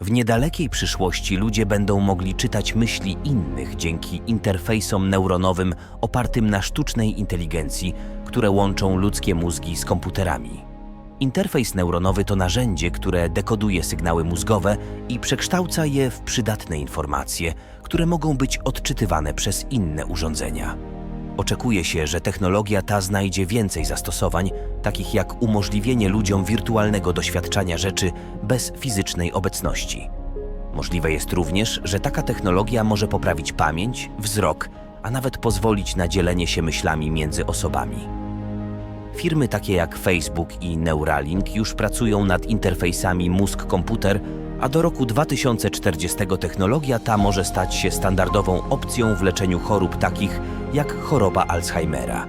W niedalekiej przyszłości ludzie będą mogli czytać myśli innych dzięki interfejsom neuronowym opartym na sztucznej inteligencji, które łączą ludzkie mózgi z komputerami. Interfejs neuronowy to narzędzie, które dekoduje sygnały mózgowe i przekształca je w przydatne informacje, które mogą być odczytywane przez inne urządzenia. Oczekuje się, że technologia ta znajdzie więcej zastosowań, takich jak umożliwienie ludziom wirtualnego doświadczania rzeczy bez fizycznej obecności. Możliwe jest również, że taka technologia może poprawić pamięć, wzrok, a nawet pozwolić na dzielenie się myślami między osobami. Firmy takie jak Facebook i Neuralink już pracują nad interfejsami mózg-komputer, a do roku 2040 technologia ta może stać się standardową opcją w leczeniu chorób takich jak choroba Alzheimera.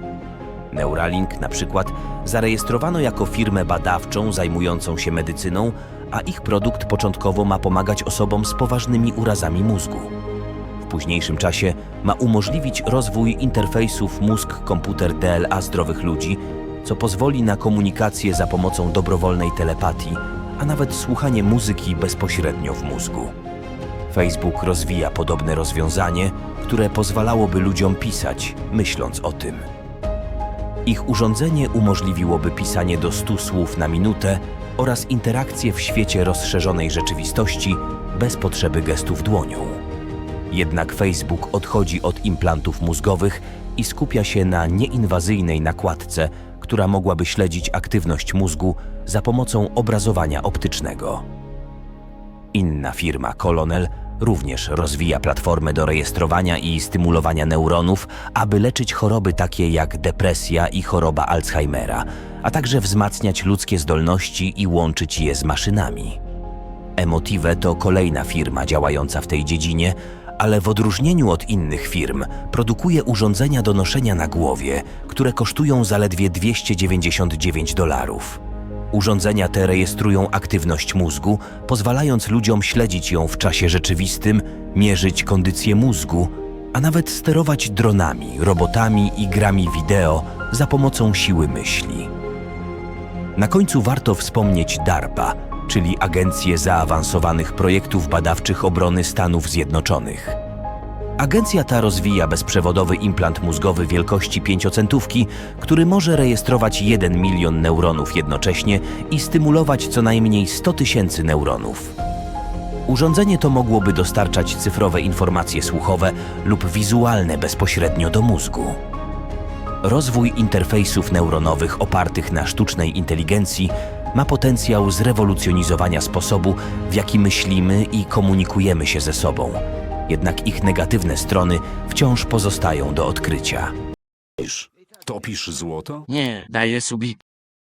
Neuralink na przykład zarejestrowano jako firmę badawczą zajmującą się medycyną, a ich produkt początkowo ma pomagać osobom z poważnymi urazami mózgu. W późniejszym czasie ma umożliwić rozwój interfejsów mózg-komputer DLA zdrowych ludzi, co pozwoli na komunikację za pomocą dobrowolnej telepatii, a nawet słuchanie muzyki bezpośrednio w mózgu. Facebook rozwija podobne rozwiązanie, które pozwalałoby ludziom pisać, myśląc o tym. Ich urządzenie umożliwiłoby pisanie do 100 słów na minutę oraz interakcję w świecie rozszerzonej rzeczywistości bez potrzeby gestów dłonią. Jednak Facebook odchodzi od implantów mózgowych i skupia się na nieinwazyjnej nakładce, która mogłaby śledzić aktywność mózgu za pomocą obrazowania optycznego. Inna firma, Colonel, również rozwija platformę do rejestrowania i stymulowania neuronów, aby leczyć choroby takie jak depresja i choroba Alzheimera, a także wzmacniać ludzkie zdolności i łączyć je z maszynami. Emotive to kolejna firma działająca w tej dziedzinie, ale w odróżnieniu od innych firm produkuje urządzenia do noszenia na głowie, które kosztują zaledwie 299 dolarów. Urządzenia te rejestrują aktywność mózgu, pozwalając ludziom śledzić ją w czasie rzeczywistym, mierzyć kondycję mózgu, a nawet sterować dronami, robotami i grami wideo za pomocą siły myśli. Na końcu warto wspomnieć DARPA, czyli Agencję Zaawansowanych Projektów Badawczych Obrony Stanów Zjednoczonych. Agencja ta rozwija bezprzewodowy implant mózgowy wielkości pięciocentówki, który może rejestrować 1 milion neuronów jednocześnie i stymulować co najmniej 100 tysięcy neuronów. Urządzenie to mogłoby dostarczać cyfrowe informacje słuchowe lub wizualne bezpośrednio do mózgu. Rozwój interfejsów neuronowych opartych na sztucznej inteligencji ma potencjał zrewolucjonizowania sposobu, w jaki myślimy i komunikujemy się ze sobą. Jednak ich negatywne strony wciąż pozostają do odkrycia. Topisz złoto? Nie, daję subik.